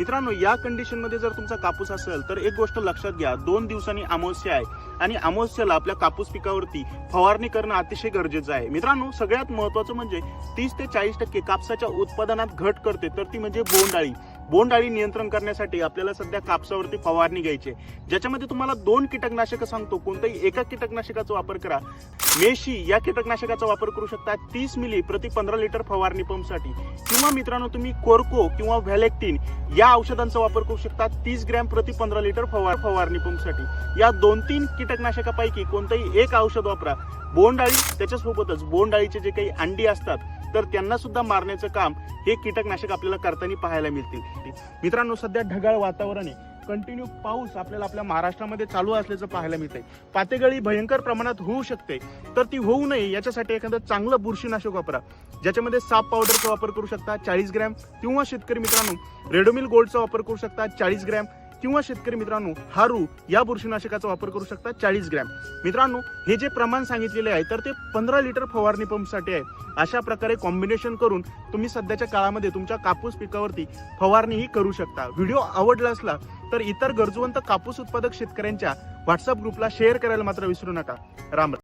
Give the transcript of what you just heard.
मित्रांनो या कंडिशनमध्ये जर तुमचा कापूस असेल तर एक गोष्ट लक्षात घ्या. दोन दिवसांनी अमावस्या आहे आणि अमावस्याला आपल्या कापूस पिकावरती फवारणी करणं अतिशय गरजेचं आहे. मित्रांनो सगळ्यात महत्वाचं म्हणजे तीस ते चाळीस टक्के कापसाच्या उत्पादनात घट करते तर ती म्हणजे बोंडाळी बोंडअळी नियंत्रण करण्यासाठी आपल्याला सध्या कापसावरती फवारणी घ्यायची आहे. ज्याच्यामध्ये तुम्हाला दोन कीटकनाशकं सांगतो. कोणत्याही एका कीटकनाशकाचा वापर करा. मेशी या कीटकनाशकाचा वापर करू शकता. तीस मिली प्रति पंधरा लिटर फवारणी पंपसाठी. किंवा मित्रांनो तुम्ही कोरको किंवा व्हॅलेक्टिन या औषधांचा वापर करू शकता. तीस ग्रॅम प्रति पंधरा लिटर फवार फवारणी पंपसाठी. या दोन तीन कीटकनाशकापैकी कोणतंही एक औषध वापरा. बोंडाळी त्याच्यासोबतच बोंडाळीचे जे काही अंडी असतात तर त्यांना सुद्धा मारण्याचं काम हे कीटकनाशक आपल्याला करताना पाहायला मिळतील. मित्रांनो सध्या ढगाळ वातावरण आहे. कंटिन्यू पाऊस आपल्याला आपल्या महाराष्ट्रामध्ये चालू असल्याचं पाहायला मिळतंय. पातेगळी भयंकर प्रमाणात होऊ शकते. तर ती होऊ नये याच्यासाठी एखादं चांगलं बुरशीनाशक वापरा. ज्याच्यामध्ये साप पावडरचा वापर करू शकता चाळीस ग्रॅम. किंवा शेतकरी मित्रांनो रेडोमिल गोल्डचा वापर करू शकता चाळीस ग्रॅम. किंवा शेतकरी मित्रांनो हारू या बुरशीनाशकाचा वापर करू शकता चाळीस ग्रॅम. मित्रांनो हे जे प्रमाण सांगितलेले आहे तर ते पंधरा लिटर फवारणी पंपसाठी आहे. अशा प्रकारे कॉम्बिनेशन करून तुम्ही सध्याच्या काळामध्ये तुमच्या कापूस पिकावरती फवारणीही करू शकता. व्हिडिओ आवडला असला तर इतर गरजवंत कापूस उत्पादक शेतकऱ्यांच्या व्हॉट्सअप ग्रुपला शेअर करायला मात्र विसरू नका. राम राम.